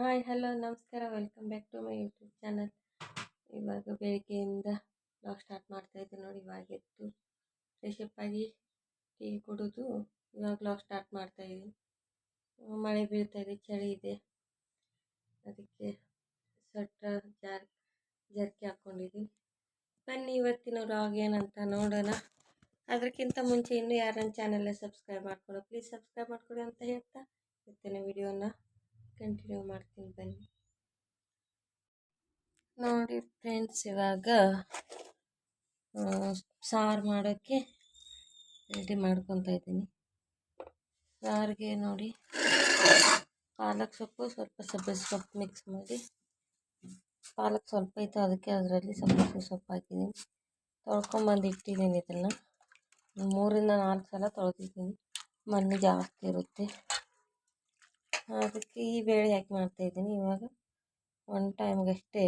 Hi, hello, ನಮಸ್ಕಾರ. Welcome back to my YouTube channel. ಇವಾಗ ಬೆಳಗ್ಗೆಯಿಂದ ಬ್ಲಾಗ್ ಸ್ಟಾರ್ಟ್ ಮಾಡ್ತಾ ಇದ್ದೀನಿ ನೋಡಿ, ಇವಾಗ ಎದ್ದು ಫ್ರೆಶಪ್ ಆಗಿ ಟೀ ಕುಡಿದು ಇವಾಗ ಬ್ಲಾಗ್ ಸ್ಟಾರ್ಟ್ ಮಾಡ್ತಾ ಇದ್ದೀನಿ ಮಳೆ ಬೀಳ್ತಾ ಇದೆ, ಚಳಿ ಇದೆ. ಅದಕ್ಕೆ ಸ್ವೆಟ್ರ್ ಜಾರ್ ಜರ್ಕಿ ಹಾಕ್ಕೊಂಡಿದ್ದೀನಿ ಬನ್ನಿ ಇವತ್ತಿನ ವ್ಲಾಗ್ ಏನಂತ ನೋಡೋಣ. ಅದಕ್ಕಿಂತ ಮುಂಚೆ ಇನ್ನೂ ಯಾರನ್ನ ಚಾನಲ್ನ ಸಬ್ಸ್ಕ್ರೈಬ್ ಮಾಡ್ಕೊಳ್ಳೋ ಪ್ಲೀಸ್ ಸಬ್ಸ್ಕ್ರೈಬ್ ಮಾಡ್ಕೊಳ್ಳಿ ಅಂತ ಹೇಳ್ತಾ ಇವತ್ತಿನ ವಿಡಿಯೋನ ಕಂಟಿನ್ಯೂ ಮಾಡ್ತೀನಿ ಬನ್ನಿ. ನೋಡಿ ಫ್ರೆಂಡ್ಸ್ ಇವಾಗ ಸಾರು ಮಾಡೋಕ್ಕೆ ರೆಡಿ ಮಾಡ್ಕೊತಾ ಇದ್ದೀನಿ. ಸಾರಿಗೆ ನೋಡಿ, ಪಾಲಕ್ ಸೊಪ್ಪು ಸ್ವಲ್ಪ ಸಬ್ಬಸ್ ಸೊಪ್ಪು ಮಿಕ್ಸ್ ಮಾಡಿ, ಪಾಲಕ್ ಸ್ವಲ್ಪ ಇತ್ತು ಅದಕ್ಕೆ ಅದರಲ್ಲಿ ಸಬ್ಬಸಿ ಸೊಪ್ಪು ಹಾಕಿದ್ದೀನಿ. ತೊಳ್ಕೊಂಬಂದು ಇಟ್ಟಿದ್ದೀನಿ ಇದನ್ನು. ಮೂರಿಂದ ನಾಲ್ಕು ಸಲ ತೊಳೆದಿದ್ದೀನಿ. ಮಣ್ಣು ಜಾಸ್ತಿ ಇರುತ್ತೆ. ಅದಕ್ಕೆ ಈ ಬೇಳೆ ಹಾಕಿ ಮಾಡ್ತಾಯಿದ್ದೀನಿ ಇವಾಗ ಒನ್ ಟೈಮ್ಗಷ್ಟೇ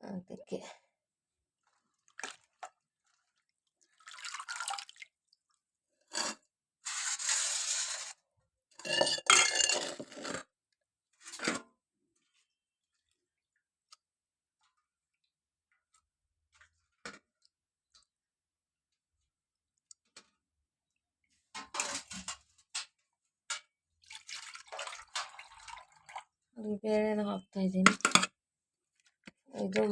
ಅದಕ್ಕೆ ಬೇಳೆನ ಹಾಕ್ತಾಯಿದ್ದೀನಿ. ಇದು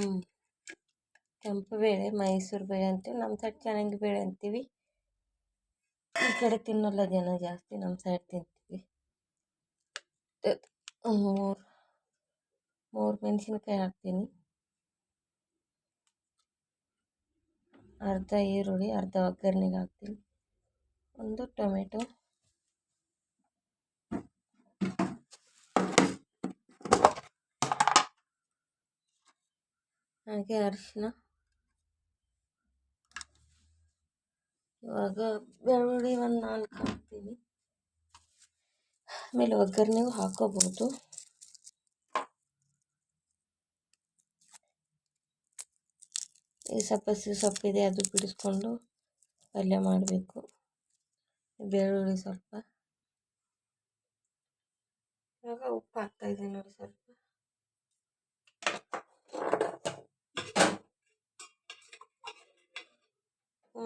ಕೆಂಪು ಬೇಳೆ, ಮೈಸೂರು ಬೇಳೆ ಅಂತೀವಿ. ನಮ್ಮ ಸೈಡ್ ಚೆನ್ನಾಗಿ ಬೇಳೆ ಅಂತೀವಿ. ಈ ಕಡೆ ತಿನ್ನೋಲ್ಲ ಜನ ಜಾಸ್ತಿ, ನಮ್ಮ ಸೈಡ್ ತಿಂತೀವಿ. ಮೂರು ಮೂರು ಮೆಣಸಿನ್ಕಾಯಿ ಹಾಕ್ತೀನಿ. ಅರ್ಧ ಈರುಳ್ಳಿ, ಅರ್ಧ ಒಗ್ಗರಣೆಗೆ ಹಾಕ್ತೀನಿ. ಒಂದು ಟೊಮೆಟೊ. ಹಾಗೆ ಅರಿಶಿನ. ಇವಾಗ ಬೆಳ್ಳುಳ್ಳಿ ಒಂದು ನಾಲ್ಕು ಹಾಕ್ತೀನಿ. ಆಮೇಲೆ ಒಗ್ಗರಣೆಗೂ ಹಾಕೋಬಹುದು. ಈ ಸೊಪ್ಪು ಸೊಪ್ಪಿದೆ, ಅದು ಬಿಡಿಸ್ಕೊಂಡು ಪಲ್ಯ ಮಾಡಬೇಕು. ಬೆಳ್ಳುಳ್ಳಿ ಸ್ವಲ್ಪ. ಇವಾಗ ಉಪ್ಪು ಹಾಕ್ತಾಯಿದ್ದೀನಿ ನೋಡಿ ಸ್ವಲ್ಪ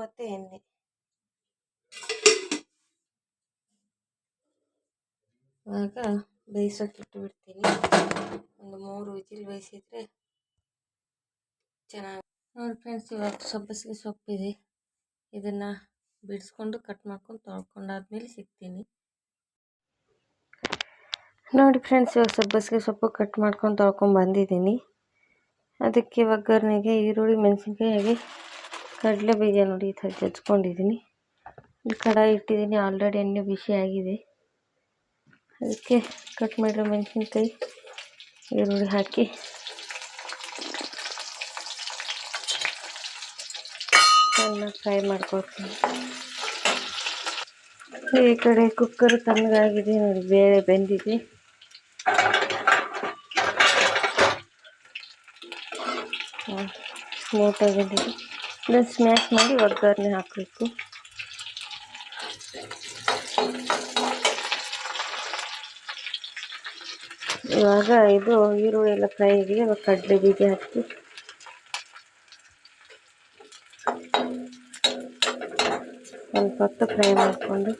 ಮತ್ತು ಎಣ್ಣೆ. ಇವಾಗ ಬೇಯಿಸೋಕೆ ಬಿಡ್ತೀನಿ ಒಂದು ಮೂರು ವಿಜಿಲ್ ಬೇಯಿಸಿದರೆ ಚೆನ್ನಾಗಿ ನೋಡಿ ಫ್ರೆಂಡ್ಸ್, ಇವಾಗ ಸಬ್ಬಸಿಗೆ ಸೊಪ್ಪಿದೆ. ಇದನ್ನು ಬಿಡಿಸ್ಕೊಂಡು ಕಟ್ ಮಾಡ್ಕೊಂಡು ತೊಳ್ಕೊಂಡಾದ್ಮೇಲೆ ಸಿಗ್ತೀನಿ. ನೋಡಿ ಫ್ರೆಂಡ್ಸ್, ಇವಾಗ ಸಬ್ಬಸಿಗೆ ಸೊಪ್ಪು ಕಟ್ ಮಾಡ್ಕೊಂಡು ತೊಳ್ಕೊಂಡು ಬಂದಿದ್ದೀನಿ. ಅದಕ್ಕೆ ಒಗ್ಗರಣೆಗೆ ಈರುಳ್ಳಿ ಮೆಣಸಿನ್ಕಾಯಿ ಹಾಗೆ ಕಡಲೆ ಬೀಜ ನೋಡಿ ಈ ಥರ ಜಜ್ಕೊಂಡಿದ್ದೀನಿ ಕಡಾಯಿ ಇಟ್ಟಿದ್ದೀನಿ. ಆಲ್ರೆಡಿ ಎಣ್ಣೆ ಬಿಸಿ ಆಗಿದೆ. ಅದಕ್ಕೆ ಕಟ್ ಮಾಡಿರೋ ಮೆಣಸಿನ್ಕಾಯಿ ಈರುಳ್ಳಿ ಹಾಕಿ. ಚೆನ್ನಾಗಿ ಫ್ರೈ ಮಾಡ್ಕೊಳ್ತೀನಿ. ಈ ಕಡೆ ಕುಕ್ಕರ್ ತಣ್ಣಗಾಗಿದೆ. ನೋಡಿ, ಬೇಳೆ ಬೆಂದಿದೆ. ಸ್ಮೂತಾಗಿ ಬೆಂದಿದೆ. ಇದನ್ನು ಸ್ಮ್ಯಾಶ್ ಮಾಡಿ ಒಗ್ಗರಣೆ ಹಾಕಬೇಕು. ಇವಾಗ ಇದು ಈರುಳ್ಳಿ ಎಲ್ಲ ಫ್ರೈ ಆಗಿದೆ. ಇವಾಗ ಕಡಲೆ ಬೀಜ ಹಾಕಿ. ಸ್ವಲ್ಪ ಹೊತ್ತು ಫ್ರೈ ಮಾಡಿಕೊಂಡು.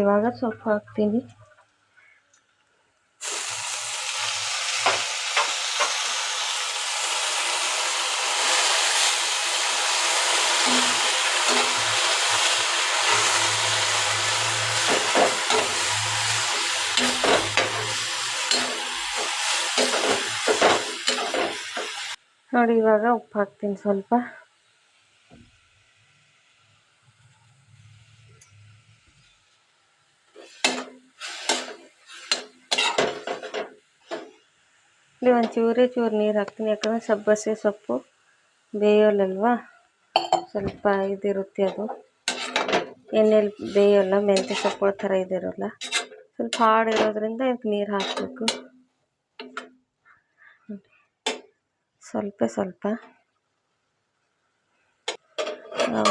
ಇವಾಗ ಸೊಪ್ಪು ಹಾಕ್ತೀನಿ. ನೋಡಿ, ಇವಾಗ ಉಪ್ಪು ಹಾಕ್ತೀನಿ ಸ್ವಲ್ಪ. ಇಲ್ಲಿ ಒಂದು ಚೂರೇ ಚೂರು ನೀರು ಹಾಕ್ತೀನಿ, ಯಾಕಂದರೆ ಸಬ್ಬಸೆ ಸೊಪ್ಪು ಬೇಯೋಲ್ಲಲ್ವಾ ಸ್ವಲ್ಪ ಇದಿರುತ್ತೆ ಅದು. ಎಣ್ಣೆಲಿ ಬೇಯೋಲ್ಲ, ಮೆಂತ್ಯ ಸೊಪ್ಪು ಥರ ಇದಿರೋಲ್ಲ. ಸ್ವಲ್ಪ ಹಾಡಿರೋದ್ರಿಂದ ಇದಕ್ಕೆ ನೀರು ಹಾಕಬೇಕು. ಸ್ವಲ್ಪ ಸ್ವಲ್ಪ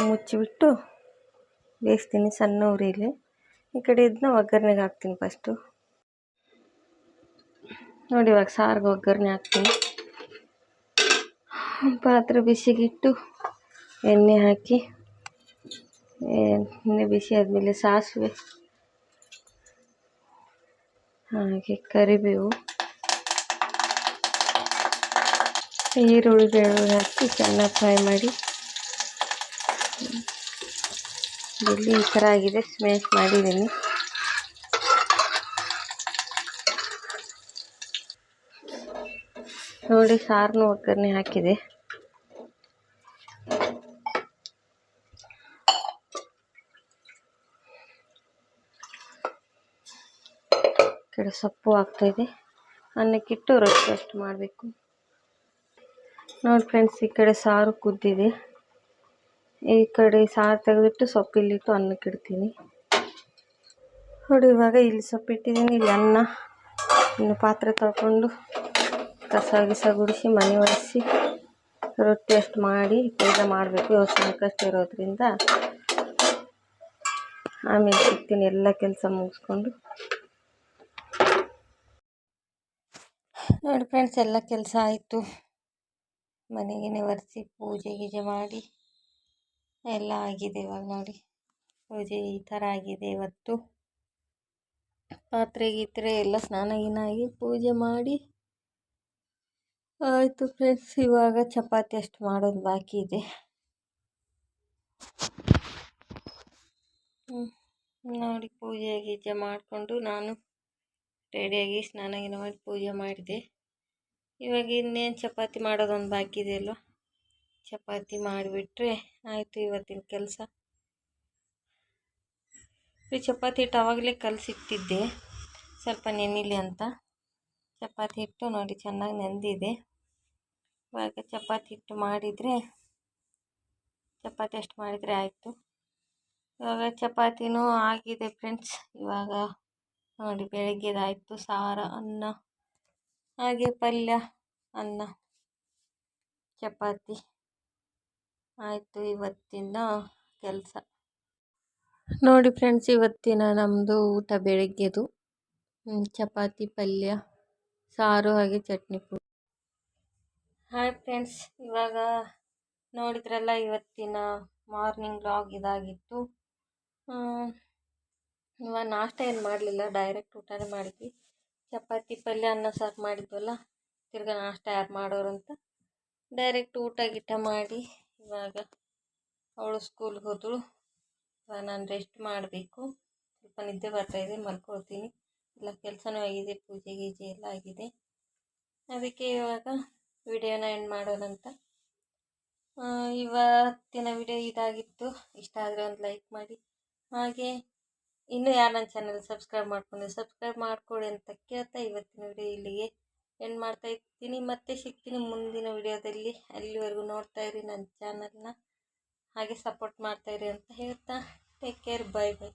ಮುಚ್ಚಿಬಿಟ್ಟು ಬೇಯಿಸ್ತೀನಿ ಸಣ್ಣ ಉರಿಲಿ. ಈ ಕಡೆ ಇದನ್ನ ಒಗ್ಗರಣೆಗೆ ಹಾಕ್ತೀನಿ ಫಸ್ಟು ನೋಡಿ ಇವಾಗ ಸಾರಿಗೆ ಒಗ್ಗರಣೆ ಹಾಕ್ತೀನಿ. ಪಾತ್ರೆ ಬಿಸಿಗಿಟ್ಟು ಎಣ್ಣೆ ಹಾಕಿ, ಎಣ್ಣೆ ಬಿಸಿ ಆದಮೇಲೆ ಸಾಸಿವೆ ಹಾಗೆ ಕರಿಬೇವು. ಈರುಳ್ಳಿ ಬೆಳ್ಳುಳ್ಳಿ ಹಾಕಿ ಚೆನ್ನಾಗಿ ಫ್ರೈ ಮಾಡಿ. ಇಲ್ಲಿ ಈ ಥರ ಆಗಿದೆ ಸ್ಮ್ಯಾಶ್ ಮಾಡಿದ್ದೀನಿ. ನೋಡಿ ಸಾರನ್ನು ಒಗ್ಗರಣೆ ಹಾಕಿದೆ. ಕಡೆ ಸೊಪ್ಪು ಹಾಕ್ತಾಯಿದೆ ಅನ್ನಕ್ಕಿಟ್ಟು ರೊಟ್ಟಿ ಅಷ್ಟು ಮಾಡಬೇಕು. ನೋಡಿ ಫ್ರೆಂಡ್ಸ್, ಈ ಕಡೆ ಸಾರು ಕುದ್ದಿದೆ. ಈ ಕಡೆ ಸಾರು ತೆಗೆದಿಟ್ಟು ಸೊಪ್ಪಿಲ್ಲಿಟ್ಟು ಅನ್ನಕ್ಕೆ ಇಡ್ತೀನಿ. ನೋಡಿ, ಇವಾಗ ಇಲ್ಲಿ ಸೊಪ್ಪಿಟ್ಟಿದ್ದೀನಿ ಇಲ್ಲಿ ಅನ್ನ, ಇನ್ನು ಪಾತ್ರೆ ತೊಳ್ಕೊಂಡು ಕಸ ಗಿಸ ಗುಡಿಸಿ, ಮನೆ ಒರೆಸಿ, ರೊಟ್ಟಿ ಅಷ್ಟು ಮಾಡಿ ಬೇಗ ಮಾಡಬೇಕು. ಇವತ್ತು ಸಂಕಷ್ಟ ಇರೋದ್ರಿಂದ ಆಮೇಲೆ ಸಿಗ್ತೀನಿ ಎಲ್ಲ ಕೆಲಸ ಮುಗಿಸ್ಕೊಂಡು. ನೋಡಿ ಫ್ರೆಂಡ್ಸ್, ಎಲ್ಲ ಕೆಲಸ ಆಯಿತು. ಮನೆಗೆ ಒರೆಸಿ ಪೂಜೆ ಗೀಜೆ ಮಾಡಿ, ಎಲ್ಲ ಆಗಿದೆ ಇವಾಗ ನೋಡಿ. ಪೂಜೆ ಈ ಥರ ಆಗಿದೆ ಇವತ್ತು. ಪಾತ್ರೆ ಗೀತ್ರೆ ಎಲ್ಲ ಸ್ನಾನ ಗೀನ ಆಗಿ ಪೂಜೆ ಮಾಡಿ. ಆಯಿತು ಫ್ರೆಂಡ್ಸ್ ಇವಾಗ ಚಪಾತಿ ಅಷ್ಟು ಮಾಡೋದು ಬಾಕಿ ಇದೆ. ನೋಡಿ ಪೂಜೆ ಗೀಜೆ ಮಾಡಿಕೊಂಡು ನಾನು ರೆಡಿಯಾಗಿ ಸ್ನಾನ ಗೀನ ಮಾಡಿ ಪೂಜೆ ಮಾಡಿದೆ. ಇವಾಗ ಇನ್ನೇನು ಚಪಾತಿ ಮಾಡೋದೊಂದು ಬಾಕಿ ಇದೆ ಅಲ್ವ? ಚಪಾತಿ ಮಾಡಿಬಿಟ್ರೆ ಆಯಿತು ಇವತ್ತಿನ ಕೆಲಸ. ಈ ಚಪಾತಿ ಹಿಟ್ಟು ಆವಾಗಲೇ ಕಲಸಿಟ್ಟಿದ್ದೆ ಸ್ವಲ್ಪ ನೆನಿಲಿ ಅಂತ. ಚಪಾತಿ ಹಿಟ್ಟು ನೋಡಿ ಚೆನ್ನಾಗಿ ನೆಂದಿದೆ. ಇವಾಗ ಚಪಾತಿ ಹಿಟ್ಟು ಮಾಡಿದರೆ, ಚಪಾತಿ ಅಷ್ಟು ಮಾಡಿದರೆ ಆಯಿತು. ಇವಾಗ ಚಪಾತಿನೂ ಆಗಿದೆ ಫ್ರೆಂಡ್ಸ್. ಇವಾಗ ನೋಡಿ ಬೆಳಗ್ಗೆದಾಯಿತು ಸಾರ, ಅನ್ನ. ಹಾಗೆ ಪಲ್ಯ, ಅನ್ನ, ಚಪಾತಿ. ಆಯಿತು, ಇವತ್ತಿನ ಕೆಲಸ. ನೋಡಿ ಫ್ರೆಂಡ್ಸ್ ಇವತ್ತಿನ ನಮ್ಮದು ಊಟ ಬೆಳಗ್ಗೆದು. ಚಪಾತಿ, ಪಲ್ಯ, ಸಾರು ಹಾಗೆ ಚಟ್ನಿ ಪುಡಿ ಹಾಯ್ ಫ್ರೆಂಡ್ಸ್ ಇವಾಗ ನೋಡಿದ್ರಲ್ಲ ಇವತ್ತಿನ ಮಾರ್ನಿಂಗ್ ಬ್ಲಾಗ್ ಇದಾಗಿತ್ತು. ಇವಾಗ ನಾಷ್ಟ ಏನು ಮಾಡಲಿಲ್ಲ ಡೈರೆಕ್ಟ್ ಊಟನೇ ಮಾಡಿದ್ವಿ. ಚಪಾತಿ ಪಲ್ಯ ಅನ್ನ ಸಾರು ಮಾಡಿದ್ವಲ್ಲ, ತಿರ್ಗಾ ನಾಷ್ಟ ಯಾರು ಮಾಡೋರು ಅಂತ ಡೈರೆಕ್ಟ್ ಊಟ ಗೀಟ ಮಾಡಿ ಇವಾಗ ಅವಳು ಸ್ಕೂಲ್ಗೆ ಹೋದಳು. ನಾನು ರೆಸ್ಟ್ ಮಾಡಬೇಕು. ಸ್ವಲ್ಪ ನಿದ್ದೆ ಬರ್ತಾಯಿದೆ ಮಲ್ಕೊಳ್ತೀನಿ. ಎಲ್ಲ ಕೆಲಸನೂ ಆಗಿದೆ, ಪೂಜೆ ಗೀಜೆ ಎಲ್ಲ ಆಗಿದೆ. ಅದಕ್ಕೆ ಇವಾಗ ವಿಡಿಯೋನ ಎಂಡ್ ಮಾಡೋಣಂತ ಇವತ್ತಿನ ವಿಡಿಯೋ ಇದಾಗಿತ್ತು. ಇಷ್ಟ ಆದರೆ ಒಂದು ಲೈಕ್ ಮಾಡಿ. ಹಾಗೆ ಇನ್ನೂ ಯಾರು ನನ್ನ ಚಾನಲ್ ಸಬ್ಸ್ಕ್ರೈಬ್ ಮಾಡ್ಕೊಂಡು ಸಬ್ಸ್ಕ್ರೈಬ್ ಮಾಡ್ಕೊಡಿ ಅಂತ ಕೇಳ್ತಾ ಇವತ್ತಿನ ವಿಡಿಯೋ ಇಲ್ಲಿಗೆ ಎಂಡ್ ಮಾಡ್ತಾ ಇರ್ತೀನಿ. ಮತ್ತೆ ಸಿಗ್ತೀನಿ ಮುಂದಿನ ವಿಡಿಯೋದಲ್ಲಿ ಅಲ್ಲಿವರೆಗೂ ನೋಡ್ತಾ ಇರಿ ನನ್ನ ಚಾನಲ್ನ ಹಾಗೆ ಸಪೋರ್ಟ್ ಮಾಡ್ತಾ ಇರಿ ಅಂತ ಹೇಳ್ತಾ. Take care bye bye